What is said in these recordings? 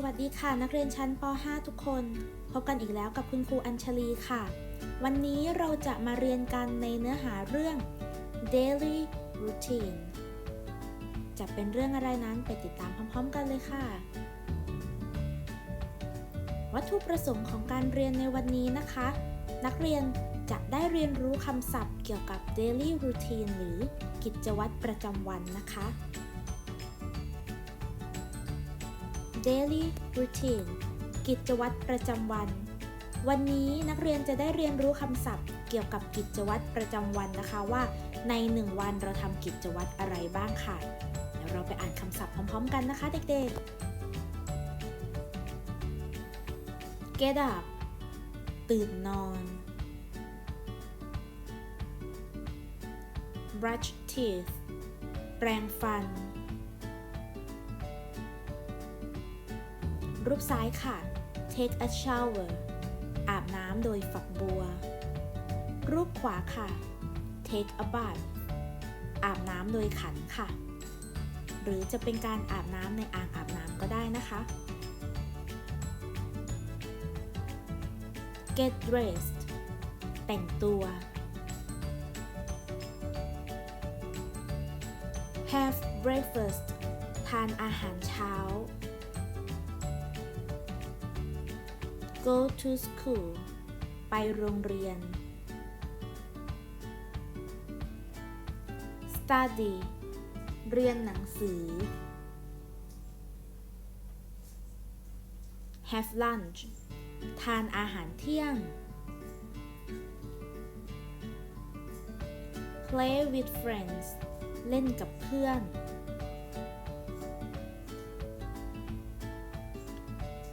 สวัสดีค่ะ นักเรียนชั้นป .5 ทุกคน พบกันอีกแล้วกับคุณครูอัญชลีค่ะ วันนี้เราจะมาเรียนกันในเนื้อหาเรื่อง daily routine จะเป็นเรื่องอะไรนั้นไปติดตามพร้อมๆ กันเลยค่ะ วัตถุประสงค์ของการเรียนในวันนี้นะคะ นักเรียนจะได้เรียนรู้คำศัพท์เกี่ยวกับ daily routine หรือกิจวัตรประจำวันนะคะ daily routine กิจวัตรประจำวัน วันนี้นักเรียนจะได้เรียนรู้คำศัพท์ เกี่ยวกับกิจวัตรประจำวันนะคะว่า ในหนึ่งวันเราทำกิจวัตรอะไรบ้างค่ะ เดี๋ยวเราไปอ่านคำศัพท์พร้อมๆ กันนะคะเด็กๆ get up ตื่นนอน brush teeth แปรงฟัน รูปซ้ายค่ะ take a shower อาบน้ำโดยฝักบัว รูปขวาค่ะ take a bath อาบน้ำโดยขันค่ะ หรือจะเป็นการอาบน้ำในอ่างอาบน้ำก็ได้นะคะ get dressed แต่งตัว have breakfast ทานอาหารเช้า go to school ไปโรงเรียน study เรียนหนังสือ have lunch ทานอาหารเที่ยง play with friends เล่นกับเพื่อน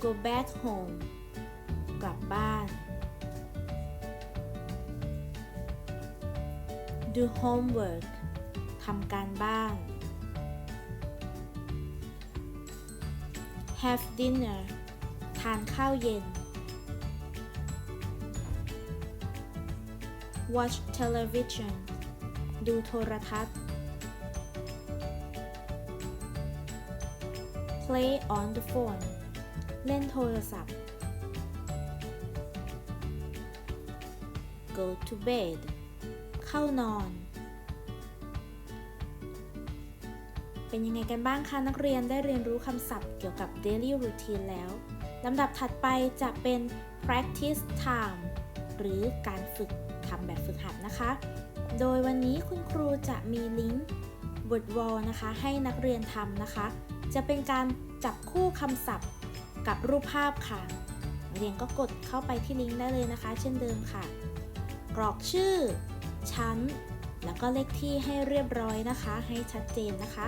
go back home กลับบ้าน do homework ทำการบ้าน have dinner ทานข้าวเย็น watch television ดูโทรทัศน์ play on the phone เล่นโทรศัพท์ go to bed เข้านอน เป็นยังไงกันบ้างคะนักเรียนได้เรียนรู้คำศัพท์เกี่ยวกับ daily routine แล้วลำดับถัดไปจะเป็น practice time หรือการฝึกทำแบบฝึกหัดนะคะ โดยวันนี้คุณครูจะมีลิงก์บทวอลนะคะ ให้นักเรียนทำนะคะ จะเป็นการจับคู่คำศัพท์กับรูปภาพค่ะ เรียนก็กดเข้าไปที่ลิงก์ได้เลยนะคะ เช่นเดิมค่ะ กรอกชื่อ ชั้น แล้วก็เลขที่ให้เรียบร้อยนะคะ ให้ชัดเจนนะคะ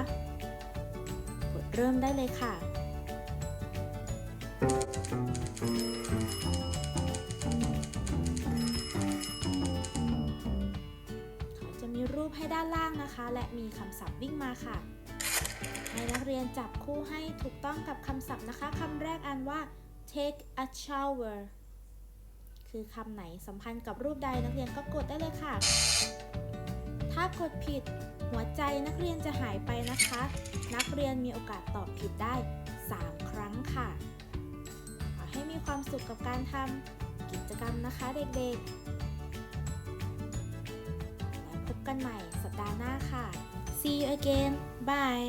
กดเริ่มได้เลยค่ะเขาจะมีรูปให้ด้านล่างนะคะ และมีคำศัพท์วิ่งมาค่ะ ให้นักเรียนจับคู่ให้ถูกต้องกับคำศัพท์นะคะคำแรกอ่านว่า take a shower คือคำไหนสัมพันธ์กับรูปใดนักเรียนก็กดได้เลยค่ะ ถ้ากดผิดหัวใจนักเรียนจะหายไปนะคะ นักเรียนมีโอกาสตอบผิดได้ 3 ครั้งค่ะ ขอให้มีความสุขกับการทำกิจกรรมนะคะเด็กๆ แล้วพบกันใหม่สัปดาห์หน้าค่ะ see you again bye